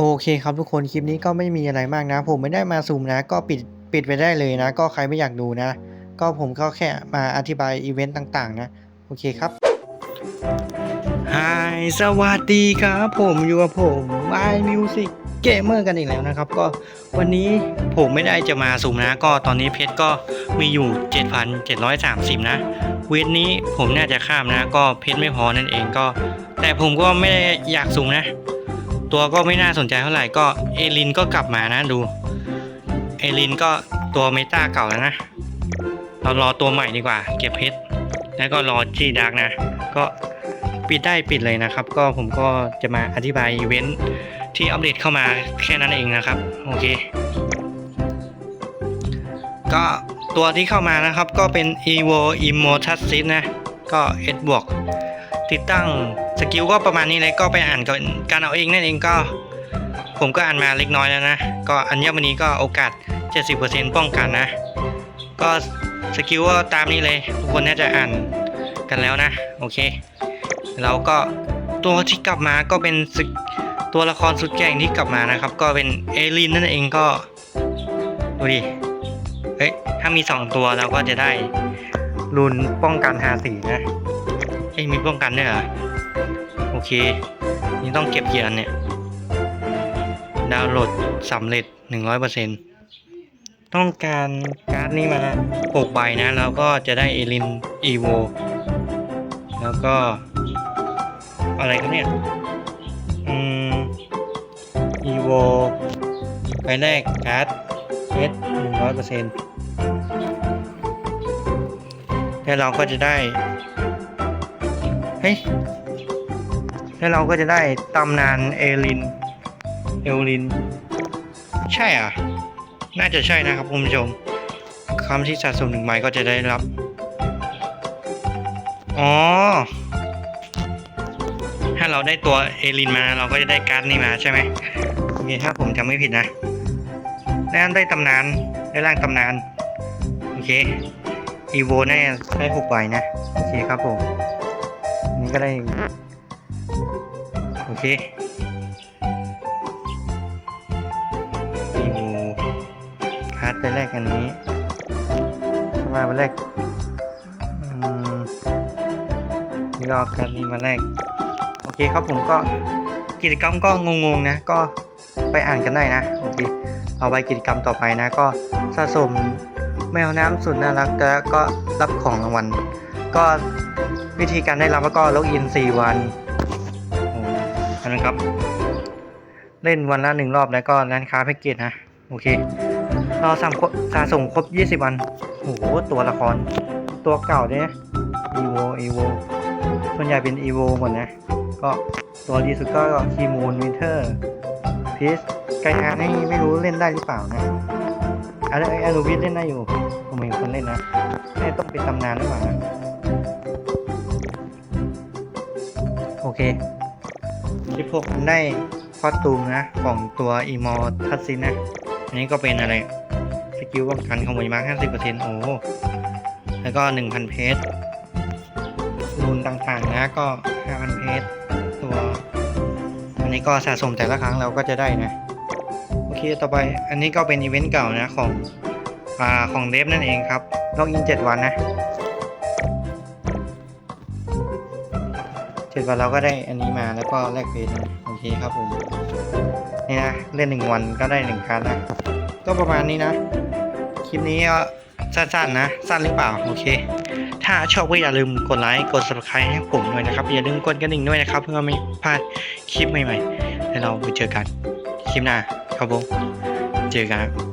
โอเคครับทุกคนคลิปนี้ก็ไม่มีอะไรมากนะ ผมไม่ได้มาซูมนะ ก็ปิดปิดไปได้เลยนะ ก็ใครไม่อยากดูนะ ก็ผมก็แค่มาอธิบายอีเวนต์ต่างๆ นะ โอเคครับฮายสวัสดีครับผมอยู่กับผมไอมิวสิกเกมเมอร์กันอีกแล้วนะครับ ก็วันนี้ผมไม่ได้จะมาซูมนะ ก็ตอนนี้เพชรก็มีอยู่ 7,730 นะ เวทนี้ผมน่าจะข้ามนะ ก็เพชรไม่พอนั่นเองก็ แต่ผมก็ไม่ได้อยากซูมนะ ตัวก็ไม่น่าสนใจเท่าไหร่ก็เอลินก็กลับมานะดู เอลินก็ตัวเมตาเก่าแล้วนะ เรารอตัวใหม่ดีกว่า เก็บเพชรแล้วก็รอจีดาร์กนะ ก็ปิดได้ปิดเลยนะครับ ก็ผมก็จะมาอธิบายอีเวนท์ที่อัปเดตเข้ามาแค่นั้นเองนะครับ โอเค ก็ตัวที่เข้ามานะครับก็เป็น evo immortus นะ ก็ S บวกติดตั้ง สกิลก็ประมาณนี้เลยก็ไปอ่านกันการเอาเองนั่นเองก็ ผมก็อ่านมาเล็กน้อยแล้วนะ ก็อัญมณีก็โอกาส 70%ป้องกันนะ ก็สกิลก็ตามนี้เลยทุกคนน่าจะอ่านกันแล้วนะ โอเค แล้วก็ตัวที่กลับมาก็เป็นตัวละครสุดแก่งที่กลับมานะครับ ก็เป็นเอลินนั่นเองก็ดูดิเฮ้ยถ้ามี 2 ตัวเราก็จะได้รุนป้องกันหาสีนะเอ้ยมีป้องกันด้วยเหรอ เคนี่ต้องเก็บกี่อันเนี่ย ดาวน์โหลดสำเร็จ 100%ต้องการการ์ดนี้มา 6 ใบนะ แล้วก็จะได้เอลินอีโวแล้วก็ อะไรครับเนี่ย อืมอีโวไปแลกการ์ดเอส100%แล้วเราก็จะได้ เฮ้ย แล้วเราก็จะได้ตำนานเอลิน เอลิน ใช่อะ น่าจะใช่นะครับคุณผู้ชมคำที่สะสมหนึ่งใบก็จะได้รับ อ๋อ ถ้าเราได้ตัวเอลินมาเราก็จะได้การ์ดนี้มาใช่ไหมโอเคถ้าผมจำไม่ผิดนะแล้ได้ตำนาน ได้ร่างตำนาน โอเค อีโวน่ได้หกใบนะ โอเคครับผมนนี้ก็ได้ เคอีโวคาร์ดไปแรกอันนี้มาไปแรกอืมนี่ก็เอการนี้มาแรก โอเคครับผมก็กิจกรรมก็งงๆนะ ก็ไปอ่านกันได้นะโอเคเอาไว้กิจกรรมต่อไปนะ ก็สะสมแมวน้ำสุดน่ารักแล้วก็รับของรางวัลก็วิธีการได้รับก็ล็อกอิน 4 วัน นนั้นครับ เล่นวันละหนึ่งรอบแล้วก็ร้านค้าแพ็กเกจนะโอเค เราสามครบสะสมครบ 20 วันโอ้โหตัวละคร ตัวเก่าเนี่ยอีโวอีโวส่วนใหญ่เป็นอีโวหมดนะ ก็ตัวดีสุดก็คีมูนวินเทอร์พีชไกฮานี่ไม่รู้เล่นได้หรือเปล่านะอันนี้อนูบิสเล่นได้อยู่ ผมเห็นคนเล่นนะแม่ต้องเป็นตำนานหรือเปล่านะโอเค ที่พวกมันได้คอตูมนะ ของตัวอีมอร์ทัสซินนะ อันนี้ก็เป็นอะไร สกิลป้องกันขโมยมาร์50%โอ้โหแล้วก็ 1,000 เพชรรูนต่างๆนะก็ 5,000 เพชรตัว อันนี้ก็สะสมแต่ละครั้งเราก็จะได้นะ โอเคต่อไปอันนี้ก็เป็นอีเวนต์เก่านะของอ่าของเดฟนั่นเองครับล็อกอิน 7 วันนะ 7วันเราก็ได้อันนี้มาแล้วก็แลกเพชรนโอเคครับผมนี่นะเล่นหนึ่งวันก็ได้หนึ่งคันนะก็ประมาณนี้นะ คลิปนี้ก็สั้นๆนะ สั้นหรือเปล่าโอเค ถ้าชอบก็อย่าลืมกดไลค์กด subscribe ให้ผมด้วยนะครับ อย่าลืมกดกระดิ่งด้วยนะครับ เพื่อไม่พลาดคลิปใหม่ๆแล้วเราไปเจอกันคลิปหน้าครับผมเจอกันครับ